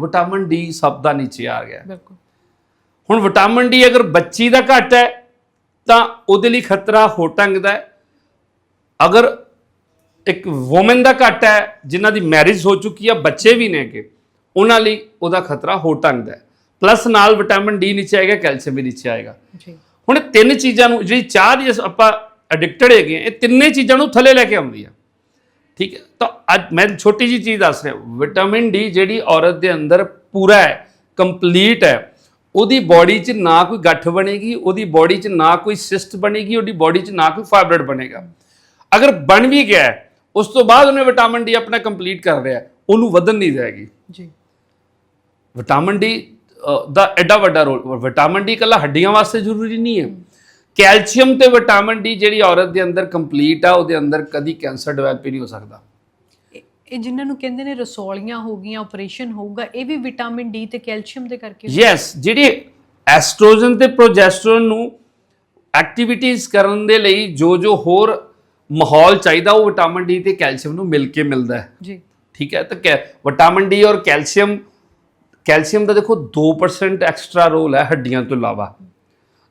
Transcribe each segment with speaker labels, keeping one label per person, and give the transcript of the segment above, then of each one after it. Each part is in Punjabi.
Speaker 1: ਵਿਟਾਮਿਨ ਡੀ ਸਭ ਦਾ ਨੀਚੇ ਆ ਗਿਆ।
Speaker 2: ਬਿਲਕੁਲ।
Speaker 1: ਹੁਣ ਵਿਟਾਮਿਨ ਡੀ ਅਗਰ ਬੱਚੀ ਦਾ ਘੱਟ ਹੈ ਤਾਂ ਉਹਦੇ ਲਈ ਖਤਰਾ ਹੋ ਢੰਗ ਦਾ ਹੈ। ਅਗਰ ਇੱਕ ਔਮਨ ਦਾ ਘੱਟ ਹੈ ਜਿਨ੍ਹਾਂ ਦੀ ਮੈਰਿਜ ਹੋ ਚੁੱਕੀ ਹੈ ਬੱਚੇ ਵੀ ਨੇ ਕਿ ਉਹਨਾਂ ਲਈ ਉਹਦਾ ਖਤਰਾ ਹੋ ਢੰਗ ਦਾ ਹੈ। ਪਲੱਸ ਨਾਲ ਵਿਟਾਮਿਨ ਡੀ ਨੀਚੇ ਆਏਗਾ ਕੈਲਸ਼ੀਅਮ ਵੀ ਨੀਚੇ ਆਏਗਾ।
Speaker 2: ਜੀ।
Speaker 1: ਹੁਣ ਤਿੰਨ ਚੀਜ਼ਾਂ ਨੂੰ ਜਿਹੜੀ ਚਾਹ ਦੀ ਆਪਾਂ ਐਡਿਕਟਡ ਹੈਗੇ ਇਹ ਤਿੰਨੇ ਚੀਜ਼ਾਂ ਨੂੰ ਥੱਲੇ ਲੈ ਕੇ ਆਉਂਦੀ ਆ। ਠੀਕ ਹੈ? ਤਾਂ ਅੱਜ ਮੈਂ ਛੋਟੀ ਜੀ ਚੀਜ਼ ਦੱਸ ਰਿਹਾ। ਵਿਟਾਮਿਨ ਡੀ ਜਿਹੜੀ ਔਰਤ ਦੇ ਅੰਦਰ ਪੂਰਾ ਹੈ ਕੰਪਲੀਟ ਹੈ। ਉਹਦੀ ਬਾਡੀ 'ਚ ਨਾ ਕੋਈ ਗੱਠ ਬਣੇਗੀ ਉਹਦੀ ਬਾਡੀ 'ਚ ਨਾ ਕੋਈ ਸਿਸਟ ਬਣੇਗੀ ਉਹਦੀ ਬਾਡੀ 'ਚ ਨਾ ਕੋਈ ਫਾਈਬਰਡ ਬਣੇਗਾ। ਅਗਰ ਬਣ ਵੀ ਗਿਆ ਉਸ ਤੋਂ ਬਾਅਦ ਉਹਨੇ ਵਿਟਾਮਿਨ ਡੀ ਆਪਣਾ ਕੰਪਲੀਟ ਕਰ ਰਿਹਾ ਉਹਨੂੰ ਵਧਣ ਨਹੀਂ ਜਾਏਗੀ
Speaker 2: ਜੀ।
Speaker 1: ਵਿਟਾਮਿਨ ਡੀ ਦਾ ਐਡਾ ਵੱਡਾ ਰੋਲ ਵਿਟਾਮਿਨ ਡੀ ਇਕੱਲਾ ਹੱਡੀਆਂ ਵਾਸਤੇ ਜ਼ਰੂਰੀ ਨਹੀਂ ਹੈ। ਕੈਲਸ਼ੀਅਮ ਤੇ ਵਿਟਾਮਿਨ ਡੀ ਜਿਹੜੀ ਔਰਤ ਦੇ ਅੰਦਰ ਕੰਪਲੀਟ ਆ ਉਹਦੇ ਅੰਦਰ ਕਦੀ ਕੈਂਸਰ ਡਿਵੈਲਪ ਹੀ ਨਹੀਂ ਹੋ ਸਕਦਾ।
Speaker 2: ਇਹ- ਜਿਨ੍ਹਾਂ ਨੂੰ ਕਹਿੰਦੇ ਨੇ ਰਸੌਲੀਆਂ ਹੋ ਗਈਆਂ ਆਪਰੇਸ਼ਨ ਹੋਊਗਾ ਇਹ ਵੀ ਵਿਟਾਮਿਨ ਡੀ ਤੇ ਕੈਲਸ਼ੀਅਮ ਦੇ ਕਰਕੇ
Speaker 1: ਯੈਸ ਜਿਹੜੀ ਐਸਟ੍ਰੋਜਨ ਤੇ ਪ੍ਰੋਜੈਸਟਰੋਨ ਨੂੰ ਐਕਟੀਵਿਟੀਜ਼ ਕਰਨ ਦੇ ਲਈ ਜੋ ਜੋ ਹੋਰ ਮਾਹੌਲ ਚਾਹੀਦਾ ਉਹ ਵਿਟਾਮਿਨ ਡੀ ਤੇ ਕੈਲਸ਼ੀਅਮ ਨੂੰ ਮਿਲ ਕੇ ਮਿਲਦਾ ਹੈ।
Speaker 2: ਜੀ।
Speaker 1: ਠੀਕ ਹੈ ਤਾਂ ਕੈ ਵਿਟਾਮਿਨ ਡੀ ਔਰ ਕੈਲਸ਼ੀਅਮ ਕੈਲਸ਼ੀਅਮ ਦਾ ਦੇਖੋ 2% ਐਕਸਟਰਾ ਰੋਲ ਹੈ ਹੱਡੀਆਂ ਤੋਂ ਇਲਾਵਾ।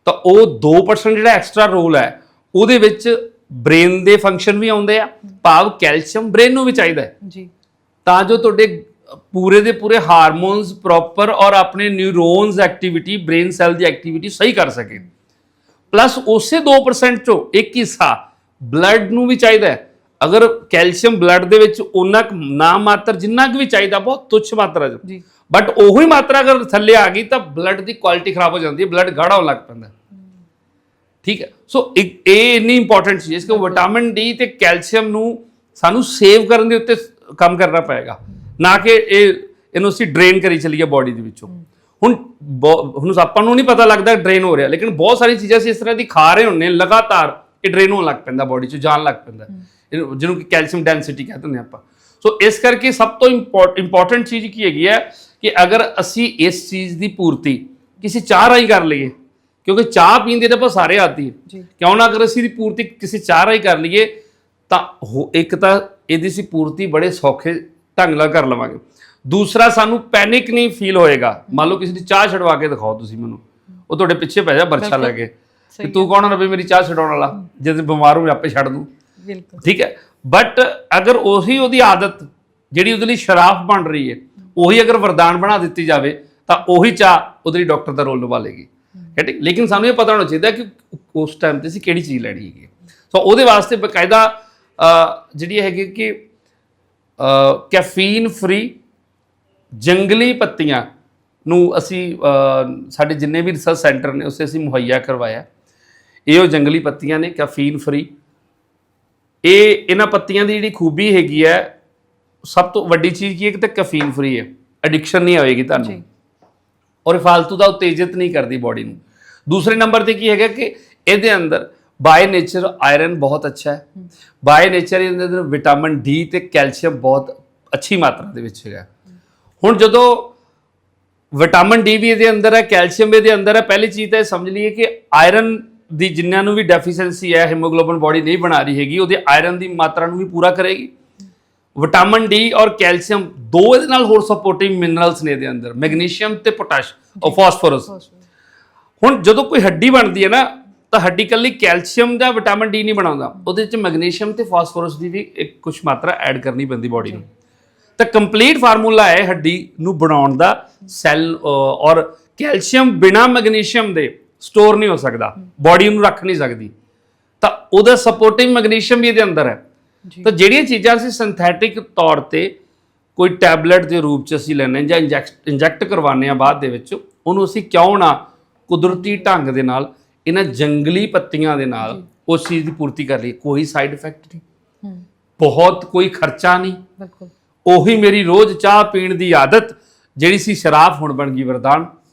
Speaker 1: ਤਾਂ ਉਹ 2% ਜਿਹੜਾ ਐਕਸਟਰਾ ਰੋਲ ਹੈ ਉਹਦੇ ਵਿੱਚ ਬ੍ਰੇਨ ਦੇ ਫੰਕਸ਼ਨ ਵੀ ਆਉਂਦੇ ਆ ਭਾਵ ਕੈਲਸ਼ੀਅਮ ਬ੍ਰੇਨ ਨੂੰ ਵੀ ਚਾਹੀਦਾ ਹੈ।
Speaker 2: ਜੀ।
Speaker 1: ਤਾਂ ਜੋ ਤੁਹਾਡੇ ਪੂਰੇ ਦੇ ਪੂਰੇ ਹਾਰਮੋਨਸ ਪ੍ਰੋਪਰ ਔਰ ਆਪਣੇ ਨਿਊਰੋਨਸ ਐਕਟੀਵਿਟੀ ਬ੍ਰੇਨ ਸੈੱਲ ਦੀ ਐਕਟੀਵਿਟੀ ਸਹੀ ਕਰ ਸਕੇ। ਪਲੱਸ ਉਸੇ 2% ਚੋਂ ਇੱਕ ਹਿੱਸਾ ਬਲੱਡ ਨੂੰ ਵੀ ਚਾਹੀਦਾ ਹੈ। ਅਗਰ ਕੈਲਸ਼ੀਅਮ ਬਲੱਡ ਦੇ ਵਿੱਚ ਉਹਨਾਂ ਨਾ ਮਾਤਰ ਜਿੰਨਾ ਕੁ ਵੀ ਚਾਹੀਦਾ ਬਹੁਤ ਤੁੱਛ ਮਾਤਰਾ
Speaker 2: ਜੀ।
Speaker 1: ਬਟ ਉਹੀ ਮਾਤਰਾ ਅਗਰ ਥੱਲੇ ਆ ਗਈ ਤਾਂ ਬਲੱਡ ਦੀ ਕੁਆਲਿਟੀ ਖਰਾਬ ਹੋ ਜਾਂਦੀ ਹੈ ਬਲੱਡ ਗਾੜਾ ਹੋਣ ਲੱਗ ਪੈਂਦਾ। ਠੀਕ ਹੈ। ਸੋ ਇਹ ਇੰਨੀ ਇੰਪੋਰਟੈਂਟ ਚੀਜ਼ ਹੈ ਕਿ ਵਿਟਾਮਿਨ ਡੀ ਤੇ ਕੈਲਸ਼ੀਅਮ ਨੂੰ ਸਾਨੂੰ ਸੇਵ ਕਰਨ ਦੇ ਉੱਤੇ ਕੰਮ ਕਰਨਾ ਪਏਗਾ। ਨਾ ਕਿ ਇਹ ਇਹਨੂੰ ਅਸੀਂ ਡਰੇਨ ਕਰੀ ਚੱਲੀਏ ਬਾਡੀ ਦੇ ਵਿੱਚੋਂ। ਹੁਣ ਹੁਣ ਆਪਾਂ ਨੂੰ ਨਹੀਂ ਪਤਾ ਲੱਗਦਾ ਡਰੇਨ ਹੋ ਰਿਹਾ ਲੇਕਿਨ ਬਹੁਤ ਸਾਰੀ ਚੀਜ਼ਾਂ ਅਸੀਂ ਇਸ ਤਰ੍ਹਾਂ ਦੀ ਖਾ ਰਹੇ ਹੁੰਨੇ ਲਗਾਤਾਰ। ਇਹ ਡਰੇਨ ਹੋਣ ਲੱਗ ਪੈਂਦਾ ਬਾਡੀ 'ਚ ਜਾਣ ਲੱਗ ਪੈਂਦਾ। ਜਿਹਨੂੰ ਕਿ ਕੈਲਸ਼ੀਅਮ ਡੈਂਸਿਟੀ ਕਹਿੰਦੇ ਨੇ ਆਪਾਂ। ਸੋ ਇਸ ਕਰਕੇ ਸਭ ਤੋਂ ਇੰਪੋਰਟੈਂਟ ਚੀਜ਼ ਕੀ ਹੈਗੀ ਹੈ ਕਿ ਅਗਰ ਅਸੀਂ ਇਸ ਚੀਜ਼ ਦੀ ਪੂਰਤੀ ਕਿਸੇ ਚਾਹ ਰਾਹੀਂ ਕਰ ਲਈਏ ਕਿਉਂਕਿ ਚਾਹ ਪੀਂਦੇ ਤਾਂ ਆਪਾਂ ਸਾਰੇ ਆਦੀ ਕਿਉਂ ਨਾ ਅਗਰ ਅਸੀਂ ਦੀ ਪੂਰਤੀ ਕਿਸੇ ਚਾਹ ਰਾਹੀਂ ਕਰ ਲਈਏ ਤਾਂ ਇੱਕ ਤਾਂ ਇਹਦੀ ਸੀ ਪੂਰਤੀ ਬੜੇ ਸੌਖੇ ਢੰਗ ਨਾਲ ਕਰ ਲਵਾਂਗੇ। ਦੂਸਰਾ ਸਾਨੂੰ ਪੈਨਿਕ ਨਹੀਂ ਫੀਲ ਹੋਏਗਾ। ਮੰਨ ਲਓ ਕਿਸੇ ਦੀ ਚਾਹ ਛਡਵਾ ਕੇ ਦਿਖਾਓ ਤੁਸੀਂ ਮੈਨੂੰ। ਉਹ ਤੁਹਾਡੇ ਪਿੱਛੇ ਪੈ ਜਾ ਬਰਛਾ ਲੈ ਕੇ ਤੂੰ ਕੌਣ ਹੈ ਵੀ ਮੇਰੀ ਚਾਹ ਛਡਾਉਣ ਵਾਲਾ। ਜਦ ਬਿਮਾਰ ਹੋ ਮੈਂ ਆਪੇ ਛੱਡ ਦੂੰ।
Speaker 2: ਬਿਲਕੁਲ।
Speaker 1: ਠੀਕ ਹੈ? ਬਟ ਅਗਰ ਉਹੀ ਉਹਦੀ ਆਦਤ ਜਿਹੜੀ ਉਹਦੇ ਲਈ ਸ਼ਰਾਬ ਬਣ ਰਹੀ ਹੈ ਉਹੀ ਅਗਰ ਵਰਦਾਨ ਬਣਾ ਦਿੱਤੀ ਜਾਵੇ ਤਾਂ ਉਹੀ ਚਾਹ ਉਹਦੇ ਲਈ ਡਾਕਟਰ ਦਾ ਰੋਲ ਨਿਭਾ ਲੇਗੀ। ਠੀਕ ਲੇਕਿਨ ਸਾਨੂੰ ਇਹ ਪਤਾ ਹੋਣਾ ਚਾਹੀਦਾ ਕਿ ਉਸ ਟਾਈਮ ਤੇ ਅਸੀਂ ਕਿਹੜੀ ਚੀਜ਼ ਲੈਣੀ ਹੈਗੀ ਸੋ ਉਹਦੇ ਵਾਸਤੇ ਬਕਾਇਦਾ ਜਿਹੜੀ ਹੈਗੀ ਕਿ ਕੈਫੀਨ ਫ੍ਰੀ ਜੰਗਲੀ ਪੱਤੀਆਂ ਨੂੰ ਅਸੀਂ ਸਾਡੇ ਜਿੰਨੇ ਵੀ ਰਿਸਰਚ ਸੈਂਟਰ ਨੇ ਉਸੇ ਅਸੀਂ ਮੁਹੱਈਆ ਕਰਵਾਇਆ। ਇਹ ਉਹ ਜੰਗਲੀ ਪੱਤੀਆਂ ਨੇ ਕੈਫੀਨ ਫ੍ਰੀ। ਇਹ ਇਹਨਾਂ ਪੱਤੀਆਂ ਦੀ ਜਿਹੜੀ ਖੂਬੀ ਹੈਗੀ ਹੈ ਸਭ ਤੋਂ ਵੱਡੀ ਚੀਜ਼ ਕੀ ਹੈ ਕਿ ਤੇ ਕੈਫੀਨ ਫ੍ਰੀ ਹੈ। ਐਡਿਕਸ਼ਨ ਨਹੀਂ ਆਵੇਗੀ ਤੁਹਾਨੂੰ। ਔਰ ਫालतू ਦਾ ਉਤੇਜਿਤ ਨਹੀਂ ਕਰਦੀ ਬਾਡੀ ਨੂੰ। ਦੂਸਰੇ ਨੰਬਰ ਤੇ ਕੀ ਹੈਗਾ ਕਿ ਇਹਦੇ ਅੰਦਰ ਬਾਈ ਨੇਚਰ ਆਇਰਨ ਬਹੁਤ ਅੱਛਾ ਹੈ। ਬਾਈ ਨੇਚਰ ਇਹਦੇ ਅੰਦਰ ਵਿਟਾਮਿਨ ਡੀ ਤੇ ਕੈਲਸ਼ੀਅਮ ਬਹੁਤ ਅੱਛੀ ਮਾਤਰਾ ਦੇ ਵਿੱਚ ਹੈਗਾ। ਹੁਣ ਜਦੋਂ ਵਿਟਾਮਿਨ ਡੀ ਵੀ ਇਹਦੇ ਅੰਦਰ ਹੈ ਕੈਲਸ਼ੀਅਮ ਵੀ ਇਹਦੇ ਅੰਦਰ ਹੈ ਪਹਿਲੀ ਚੀਜ਼ ਤਾਂ ਇਹ ਸਮਝ ਲਈਏ ਕਿ ਆਇਰਨ ਦੀ ਜਿੰਨਿਆਂ ਨੂੰ ਵੀ ਡੈਫੀਸ਼ੀਐਂਸੀ ਹੈ ਹੀਮੋਗਲੋਬਿਨ ਬਾਡੀ ਨਹੀਂ ਬਣਾ ਰਹੀ ਹੈਗੀ ਉਹਦੇ ਆਇਰਨ ਦੀ ਮਾਤਰਾ ਨੂੰ ਵੀ ਪੂਰਾ ਕਰੇਗੀ। ਵਿਟਾਮਿਨ ਡੀ ਔਰ ਕੈਲਸ਼ੀਅਮ ਦੋ ਇਹਦੇ ਨਾਲ ਹੋਰ ਸਪੋਰਟਿਵ ਮਿਨਰਲਸ ਨੇ ਇਹਦੇ ਅੰਦਰ ਮੈਗਨੀਸ਼ੀਅਮ ਤੇ ਪੋਟਾਸ਼ ਔਰ ਫਾਸਫੋਰਸ ਹੁਣ ਜਦੋਂ ਕੋਈ ਹੱਡੀ ਬਣਦੀ ਹੈ ਨਾ ਤਾਂ ਹੱਡੀ ਕੱਲੀ ਕੈਲਸ਼ੀਅਮ ਜਾਂ ਵਿਟਾਮਿਨ ਡੀ ਨਹੀਂ ਬਣਾਉਂਦਾ। ਉਹਦੇ ਵਿੱਚ ਮੈਗਨੀਸ਼ੀਅਮ ਤੇ ਫਾਸਫੋਰਸ ਦੀ ਵੀ ਇੱਕ ਕੁਝ ਮਾਤਰਾ ਐਡ ਕਰਨੀ ਪੈਂਦੀ ਬਾਡੀ ਨੂੰ। ਤਾਂ ਕੰਪਲੀਟ ਫਾਰਮੂਲਾ ਹੈ ਹੱਡੀ ਨੂੰ ਬਣਾਉਣ ਦਾ ਸੈੱਲ ਔਰ ਕੈਲਸ਼ੀਅਮ ਬਿਨਾ ਮੈਗਨੀਸ਼ੀਅਮ ਦੇ ਸਟੋਰ ਨਹੀਂ ਹੋ ਸਕਦਾ ਬਾਡੀ ਨੂੰ ਰੱਖ ਨਹੀਂ ਸਕਦੀ। ਤਾਂ ਉਹਦਾ ਸਪੋਰਟਿੰਗ ਮੈਗਨੀਸ਼ੀਅਮ ਵੀ ਇਹਦੇ ਅੰਦਰ ਹੈ। ਤਾਂ ਜਿਹੜੀਆਂ ਚੀਜ਼ਾਂ ਅਸੀਂ ਸਿੰਥੈਟਿਕ ਤੌਰ ਤੇ ਕੋਈ ਟੈਬਲੇਟ ਦੇ ਰੂਪ ਚ ਅਸੀਂ ਲੈਣੇ ਜਾਂ ਇੰਜੈਕਟ ਕਰਵਾਉਂਦੇ ਆ ਬਾਅਦ ਦੇ ਵਿੱਚ ਉਹਨੂੰ ਅਸੀਂ ਕਿਉਂ ਨਾ ਕੁਦਰਤੀ ਢੰਗ ਦੇ ਨਾਲ ਇਹਨਾਂ ਜੰਗਲੀ ਪੱਤੀਆਂ ਦੇ ਨਾਲ ਉਸ ਚੀਜ਼ ਦੀ ਪੂਰਤੀ ਕਰ ਲਈ ਕੋਈ ਸਾਈਡ ਇਫੈਕਟ ਨਹੀਂ। ਬਹੁਤ ਕੋਈ ਖਰਚਾ ਨਹੀਂ।
Speaker 2: ਬਿਲਕੁਲ।
Speaker 1: ਉਹੀ ਮੇਰੀ ਰੋਜ਼ ਚਾਹ ਪੀਣ ਦੀ ਆਦਤ ਜਿਹੜੀ ਸੀ ਸ਼ਰਾਬ ਹੁਣ ਬਣ ਗਈ ਵਰਦਾਨ।